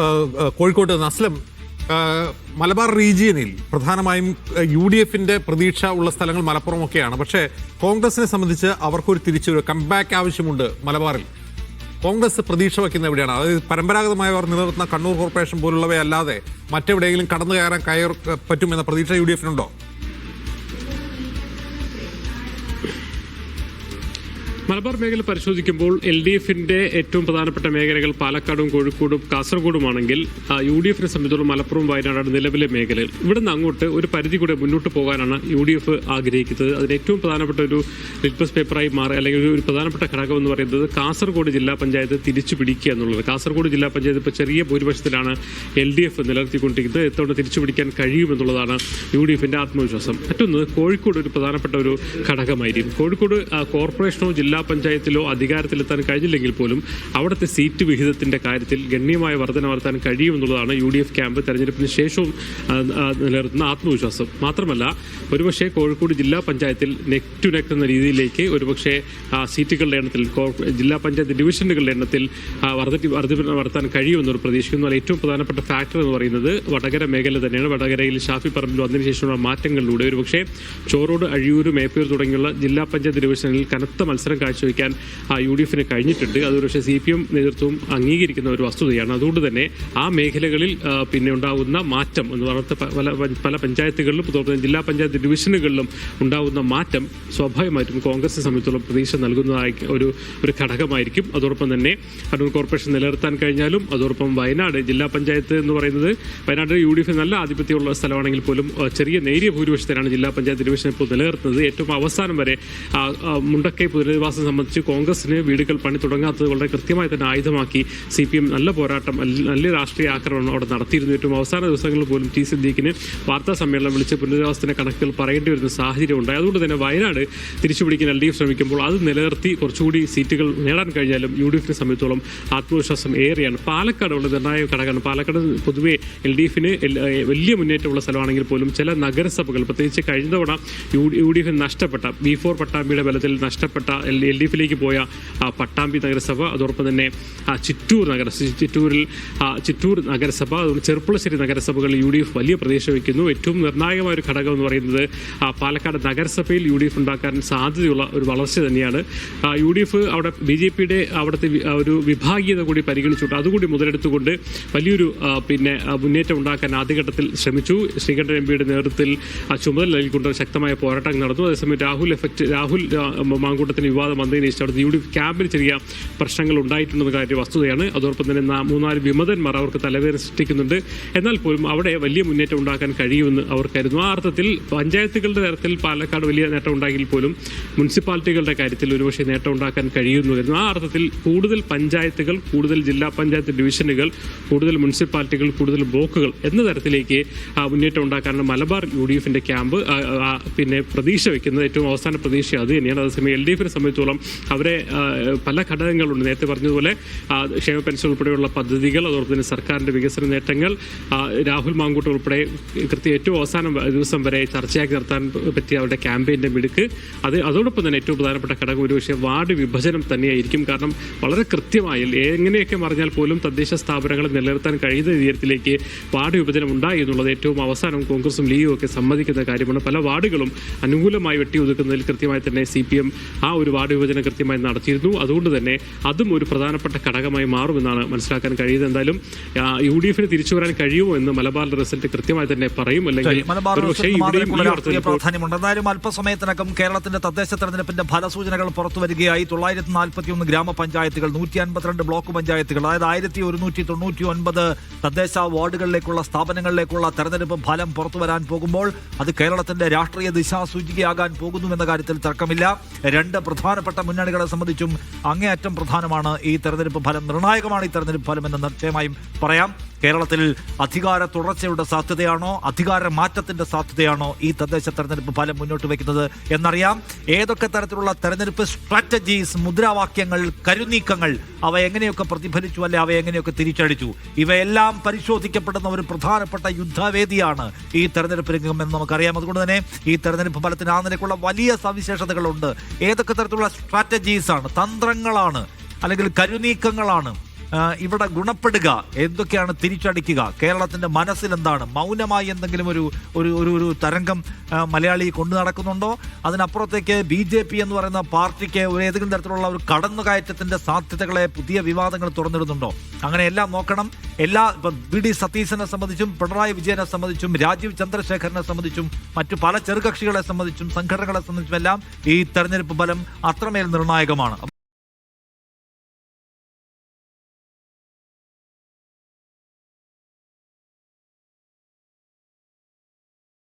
ഏഹ്, കോഴിക്കോട്ട് അസ്ലം. മലബാർ റീജിയനിൽ പ്രധാനമായും യു ഡി എഫിന്റെ പ്രതീക്ഷ ഉള്ള സ്ഥലങ്ങൾ മലപ്പുറം ഒക്കെയാണ് പക്ഷേ കോൺഗ്രസിനെ സംബന്ധിച്ച് അവർക്കൊരു തിരിച്ചു കംബാക്ക് ആവശ്യമുണ്ട് മലബാറിൽ. കോൺഗ്രസ് പ്രതീക്ഷ വയ്ക്കുന്ന എവിടെയാണ്? അതായത് പരമ്പരാഗതമായി അവർ നിലനിർത്തുന്ന കണ്ണൂർ കോർപ്പറേഷൻ പോലുള്ളവയല്ലാതെ മറ്റെവിടെയെങ്കിലും കടന്നു കയറാൻ കയർ പറ്റുമെന്ന പ്രതീക്ഷ യു ഡി എഫിനുണ്ടോ? മലബാർ മേഖല പരിശോധിക്കുമ്പോൾ എൽ ഡി എഫിന്റെ ഏറ്റവും പ്രധാനപ്പെട്ട മേഖലകൾ പാലക്കാടും കോഴിക്കോടും കാസർഗോഡുമാണെങ്കിൽ യു ഡി എഫിനെ സംബന്ധിച്ചുള്ള മലപ്പുറം വയനാടാണ് നിലവിലെ മേഖലകൾ. ഇവിടുന്ന് അങ്ങോട്ട് ഒരു പരിധി കൂടെ മുന്നോട്ട് പോകാനാണ് യു ഡി എഫ് ആഗ്രഹിക്കുന്നത്. അതിന് ഏറ്റവും പ്രധാനപ്പെട്ട ഒരു ലിറ്റ്മസ് പേപ്പറായി മാറി അല്ലെങ്കിൽ ഒരു- പ്രധാനപ്പെട്ട ഘടകം എന്ന് പറയുന്നത് കാസർഗോഡ് ജില്ലാ പഞ്ചായത്ത് തിരിച്ചു പിടിക്കുക എന്നുള്ളത്. കാസർഗോഡ് ജില്ലാ പഞ്ചായത്ത് ഇപ്പോൾ ചെറിയ ഭൂരിപക്ഷത്തിലാണ് എൽ ഡി എഫ് നിലനിർത്തിക്കൊണ്ടിരിക്കുന്നത്. എത്തോടെ തിരിച്ചു പിടിക്കാൻ കഴിയുമെന്നുള്ളതാണ് യു ഡി എഫിന്റെ ആത്മവിശ്വാസം. മറ്റൊന്ന് കോഴിക്കോട് ഒരു പ്രധാനപ്പെട്ട ഒരു ഘടകമായിരിക്കും. കോഴിക്കോട് കോർപ്പറേഷനോ ജില്ലാ പഞ്ചായത്തിലോ അധികാരത്തിലെത്താൻ കഴിഞ്ഞില്ലെങ്കിൽ പോലും അവിടുത്തെ സീറ്റ് വിഹിതത്തിന്റെ കാര്യത്തിൽ ഗണ്യമായ വർധന വർത്താൻ കഴിയുമെന്നുള്ളതാണ് യു ഡി എഫ് ക്യാമ്പ് തെരഞ്ഞെടുപ്പിന് ശേഷവും നിലനിർത്തുന്ന ആത്മവിശ്വാസം. മാത്രമല്ല ഒരുപക്ഷെ കോഴിക്കോട് ജില്ലാ പഞ്ചായത്തിൽ നെക് ടു നെക് എന്ന രീതിയിലേക്ക് ഒരുപക്ഷെ സീറ്റുകളുടെ എണ്ണത്തിൽ ജില്ലാ പഞ്ചായത്ത് ഡിവിഷനുകളുടെ എണ്ണത്തിൽ വർദ്ധി വർദ്ധിപ്പിന് നടത്താൻ കഴിയുമെന്നൊരു പ്രതീക്ഷിക്കുന്നു. അതിൽ ഏറ്റവും പ്രധാനപ്പെട്ട ഫാക്ടർ എന്ന് പറയുന്നത് വടകര മേഖല തന്നെയാണ്. വടകരയിൽ ഷാഫി പറമ്പിൽ വന്നതിന് ശേഷമുള്ള മാറ്റങ്ങളിലൂടെ ഒരുപക്ഷെ ചോറോട് അഴിയൂർ മേപ്പൂർ തുടങ്ങിയുള്ള ജില്ലാ പഞ്ചായത്ത് ഡിവിഷനിൽ കനത്ത മത്സരം കാഴ്ചവെക്കാൻ യു ഡി എഫിന് കഴിഞ്ഞിട്ടുണ്ട്. അത് പക്ഷേ സി പി എം നേതൃത്വം അംഗീകരിക്കുന്ന ഒരു വസ്തുതയാണ്. അതുകൊണ്ട് തന്നെ ആ മേഖലകളിൽ പിന്നെ ഉണ്ടാകുന്ന മാറ്റം എന്ന് പറഞ്ഞ പല പല പഞ്ചായത്തുകളിലും തന്നെ ജില്ലാ പഞ്ചായത്ത് ഡിവിഷനുകളിലും ഉണ്ടാകുന്ന മാറ്റം സ്വാഭാവികമായിട്ടും കോൺഗ്രസിനെ സംബന്ധിച്ചുള്ള പ്രതീക്ഷ നൽകുന്നതായി ഒരു ഒരു ഘടകമായിരിക്കും. അതോടൊപ്പം തന്നെ കണ്ണൂർ കോർപ്പറേഷൻ നിലനിർത്താൻ കഴിഞ്ഞാലും അതോടൊപ്പം വയനാട് ജില്ലാ പഞ്ചായത്ത് എന്ന് പറയുന്നത് വയനാട് യു ഡി എഫ് നല്ല ആധിപത്യമുള്ള സ്ഥലമാണെങ്കിൽ പോലും ചെറിയ നേരിയ ഭൂരിപക്ഷത്തിലാണ് ജില്ലാ പഞ്ചായത്ത് ഡിവിഷൻ ഇപ്പോൾ നിലനിർത്തുന്നത്. ഏറ്റവും അവസാനം വരെ മുണ്ടക്കൈ പുനരധിവാസം സംബന്ധിച്ച് കോൺഗ്രസിന് വീടുകൾ പണി തുടങ്ങാത്തത് വളരെ കൃത്യമായി തന്നെ ആയുധമാക്കി സി പി എം നല്ല പോരാട്ടം നല്ല രാഷ്ട്രീയ ആക്രമണം അവിടെ നടത്തിയിരുന്നു. ഏറ്റവും അവസാന ദിവസങ്ങളിൽ പോലും ടി സിദ്ദീഖിന് വാർത്താ സമ്മേളനം വിളിച്ച് പുനരധിവാസത്തിന്റെ കണക്കുകൾ പറയേണ്ടി വരുന്ന സാഹചര്യം ഉണ്ടായി. അതുകൊണ്ട് തന്നെ വയനാട് തിരിച്ചുപിടിക്കാൻ എൽ ഡി എഫ് ശ്രമിക്കുമ്പോൾ അത് നിലനിർത്തി കുറച്ചുകൂടി സീറ്റുകൾ നേടാൻ കഴിഞ്ഞാലും യു ഡി എഫിനെ സംബന്ധിച്ചോളം ആത്മവിശ്വാസം ഏറെയാണ്. പാലക്കാട് ഉള്ള നിർണായക ഘടകമാണ്. പാലക്കാട് പൊതുവേ എൽ ഡി എഫിന് വലിയ മുന്നേറ്റമുള്ള സ്ഥലമാണെങ്കിൽ പോലും ചില നഗരസഭകൾ പ്രത്യേകിച്ച് കഴിഞ്ഞ തവണ യു ഡി എഫിന് നഷ്ടപ്പെട്ട ബി ഫോർ പട്ടാമ്പിയുടെ ബലത്തിൽ നഷ്ടപ്പെട്ട എൽ എൽ ഡി എഫിലേക്ക് പോയ പട്ടാമ്പി നഗരസഭ അതോടൊപ്പം തന്നെ ചിറ്റൂർ നഗരസഭ ചിറ്റൂരിൽ ചിറ്റൂർ നഗരസഭ അതുപോലെ ചെറുപ്പുളശ്ശേരി നഗരസഭകളിൽ യു ഡി എഫ് വലിയ പ്രതീക്ഷ വയ്ക്കുന്നു. ഏറ്റവും നിർണായകമായ ഒരു ഘടകം എന്ന് പറയുന്നത് പാലക്കാട് നഗരസഭയിൽ യു ഡി എഫ് ഉണ്ടാക്കാൻ സാധ്യതയുള്ള ഒരു വളർച്ച തന്നെയാണ്. യു ഡി എഫ് അവിടെ ബി ജെ പിയുടെ അവിടുത്തെ ഒരു വിഭാഗീയത കൂടി പരിഗണിച്ചുകൊണ്ട് അതുകൂടി മുതലെടുത്തുകൊണ്ട് വലിയൊരു പിന്നെ മുന്നേറ്റം ഉണ്ടാക്കാൻ ആദ്യഘട്ടത്തിൽ ശ്രമിച്ചു. ശ്രീകണ്ഠൻ എം പിയുടെ നേതൃത്വത്തിൽ ചുമതല നൽകിക്കൊണ്ട് ശക്തമായ പോരാട്ടം നടന്നു. അതേസമയം രാഹുൽ എഫക്റ്റ് രാഹുൽ മാങ്കൂട്ടത്തിന് വിവാദം വന്നതിന് ശേഷം അവിടുത്തെ യു ഡി എഫ് ക്യാമ്പിൽ ചെറിയ പ്രശ്നങ്ങൾ ഉണ്ടായിട്ടുണ്ടെന്ന കാര്യം വസ്തുതയാണ്. അതോടൊപ്പം തന്നെ മൂന്നാൽ വിമതന്മാർ അവർക്ക് തലവേദന സൃഷ്ടിക്കുന്നുണ്ട്. എന്നാൽ പോലും അവിടെ വലിയ മുന്നേറ്റം ഉണ്ടാക്കാൻ കഴിയുമെന്ന് അവർ കരുതുന്നു ആ അർത്ഥത്തിൽ പഞ്ചായത്തുകളുടെ തരത്തിൽ പാലക്കാട് വലിയ നേട്ടം ഉണ്ടാക്കിയിൽ പോലും മുനിസിപ്പാലിറ്റികളുടെ കാര്യത്തിൽ ഒരുപക്ഷെ നേട്ടം ഉണ്ടാക്കാൻ കഴിയുന്നു ആ അർത്ഥത്തിൽ കൂടുതൽ പഞ്ചായത്തുകൾ കൂടുതൽ ജില്ലാ പഞ്ചായത്ത് ഡിവിഷനുകൾ കൂടുതൽ മുനിസിപ്പാലിറ്റികൾ കൂടുതൽ ബ്ലോക്കുകൾ എന്ന തരത്തിലേക്ക് ആ, മുന്നേറ്റം ഉണ്ടാക്കാനുള്ള മലബാർ യു ഡി എഫിന്റെ ക്യാമ്പ് പിന്നെ പ്രതീക്ഷ വെക്കുന്നത് ഏറ്റവും അവസാന പ്രതീക്ഷ അത് തന്നെയാണ്. അതേസമയം എൽ ഡി എഫിനെ സംബന്ധിച്ചോളം അവരെ പല ഘടകങ്ങളുണ്ട്. നേരത്തെ പറഞ്ഞതുപോലെ ക്ഷേമ പെൻഷൻ ഉൾപ്പെടെയുള്ള പദ്ധതികൾ അതോടൊപ്പം തന്നെ സർക്കാരിന്റെ വികസന നേട്ടങ്ങൾ രാഹുൽ മാങ്കൂട്ട് ഉൾപ്പെടെ കൃത്യം ഏറ്റവും അവസാനം ദിവസം വരെ ചർച്ചയാക്കി നടത്താൻ പറ്റിയ അവരുടെ ക്യാമ്പയിന്റെ മിടുക്ക്. അത് അതോടൊപ്പം തന്നെ ഏറ്റവും പ്രധാനപ്പെട്ട ഘടകം ഒരു പക്ഷേ വാർഡ് വിഭജനം തന്നെയായിരിക്കും. കാരണം വളരെ കൃത്യമായി എങ്ങനെയൊക്കെ പറഞ്ഞാൽ പോലും തദ്ദേശ സ്ഥാപനങ്ങളെ നിലനിർത്താൻ കഴിയുന്ന രീതിയിലേക്ക് വാർഡ് വിഭജനം ഉണ്ടായി എന്നുള്ളത് ഏറ്റവും അവസാനം കോൺഗ്രസും ലീഗും ഒക്കെ സമ്മതിക്കുന്ന കാര്യമാണ്. പല വാർഡുകളും അനുകൂലമായി വെട്ടി ഒതുക്കുന്നതിൽ കൃത്യമായി തന്നെ സി പി എം ആ ഒരു വാർഡ് വിഭജനം കൃത്യമായി നടത്തിയിരുന്നു. അതുകൊണ്ട് തന്നെ അതും ഒരു പ്രധാനപ്പെട്ട ഘടകമായി മാറുമെന്നാണ് മനസ്സിലാക്കാൻ കഴിയുന്നത്. എന്തായാലും യു ഡി എഫിന് തിരിച്ചു വരാൻ കഴിയുമോ എന്ന് മലബാറിന്റെ റിസൾട്ട് കൃത്യമായി തന്നെ പറയും. അല്ലെങ്കിൽ ഒരുപക്ഷേ പ്രാധാന്യമുണ്ട്. എന്തായാലും അല്പസമയത്തിനകം കേരളത്തിന്റെ തദ്ദേശ തെരഞ്ഞെടുപ്പിന്റെ ഫലസൂചനകൾ പുറത്തു വരികയായി. തൊള്ളായിരത്തി നാൽപ്പത്തിയൊന്ന് ഗ്രാമപഞ്ചായത്തുകൾ നൂറ്റി അൻപത്തിരണ്ട് ബ്ലോക്ക് പഞ്ചായത്തുകൾ അതായത് ആയിരത്തി ഒരുന്നൂറ്റി തൊണ്ണൂറ്റി ഒൻപത് തദ്ദേശ വാർഡുകളിലേക്കുള്ള സ്ഥാപനങ്ങളിലേക്കുള്ള തെരഞ്ഞെടുപ്പ് ഫലം പുറത്തു വരാൻ പോകുമ്പോൾ അത് കേരളത്തിന്റെ രാഷ്ട്രീയ ദിശാസൂചികയാകാൻ പോകുന്നു എന്ന കാര്യത്തിൽ തർക്കമില്ല. രണ്ട് പ്രധാനപ്പെട്ട മുന്നണികളെ സംബന്ധിച്ചും അങ്ങേയറ്റം പ്രധാനമാണ് ഈ തെരഞ്ഞെടുപ്പ് ഫലം. നിർണായകമാണ് ഈ തെരഞ്ഞെടുപ്പ് ഫലം എന്ന് നിശ്ചയമായും പറയാം. കേരളത്തിൽ അധികാര തുടർച്ചയുടെ സാധ്യതയാണോ? അധികാര മാറ്റത്തിന്റെ സാധ്യതയാണോ ഈ തദ്ദേശ തെരഞ്ഞെടുപ്പ് ഫലം മുന്നോട്ട് വയ്ക്കുന്നത് എന്നറിയാം. ഏതൊക്കെ തരത്തിലുള്ള തെരഞ്ഞെടുപ്പ് സ്ട്രാറ്റജീസ് മുദ്രാവാക്യങ്ങൾ കരുനീക്കങ്ങൾ അവ എങ്ങനെയൊക്കെ പ്രതിഫലിച്ചു അല്ലെ അവ എങ്ങനെയൊക്കെ തിരിച്ചടിച്ചു? ഇവയെല്ലാം പരിശോധിക്കപ്പെടുന്ന ഒരു പ്രധാനപ്പെട്ട യുദ്ധവേദിയാണ് ഈ തെരഞ്ഞെടുപ്പ് രംഗം എന്ന് നമുക്കറിയാം. അതുകൊണ്ട് തന്നെ ഈ തെരഞ്ഞെടുപ്പ് ഫലത്തിന് ആ നിലയ്ക്കുള്ള വലിയ സവിശേഷതകളുണ്ട്. ഏതൊക്കെ തരത്തിലുള്ള സ്ട്രാറ്റജീസ് ആണ്? തന്ത്രങ്ങളാണ്. അല്ലെങ്കിൽ കരുനീക്കങ്ങളാണ്. ഇവിടെ ഗുണപ്പെടുക. എന്തൊക്കെയാണ് തിരിച്ചടിക്കുക? കേരളത്തിന്റെ മനസ്സിൽ എന്താണ് മൗനമായി എന്തെങ്കിലും ഒരു ഒരു ഒരു ഒരു തരംഗം മലയാളി കൊണ്ടു നടക്കുന്നുണ്ടോ? അതിനപ്പുറത്തേക്ക് ബി ജെ പി എന്ന് പറയുന്ന പാർട്ടിക്ക് ഒരു ഏതെങ്കിലും തരത്തിലുള്ള ഒരു കടന്നുകയറ്റത്തിന്റെ സാധ്യതകളെ പുതിയ വിവാദങ്ങൾ തുറന്നിടുന്നുണ്ടോ? അങ്ങനെ എല്ലാം നോക്കണം. എല്ലാ ഇപ്പം വി ഡി സതീശനെ സംബന്ധിച്ചും പിണറായി വിജയനെ സംബന്ധിച്ചും രാജീവ് ചന്ദ്രശേഖരനെ സംബന്ധിച്ചും മറ്റു പല ചെറുകക്ഷികളെ സംബന്ധിച്ചും സംഘടനകളെ സംബന്ധിച്ചും എല്ലാം ഈ തെരഞ്ഞെടുപ്പ് ഫലം അത്രമേൽ നിർണായകമാണ്.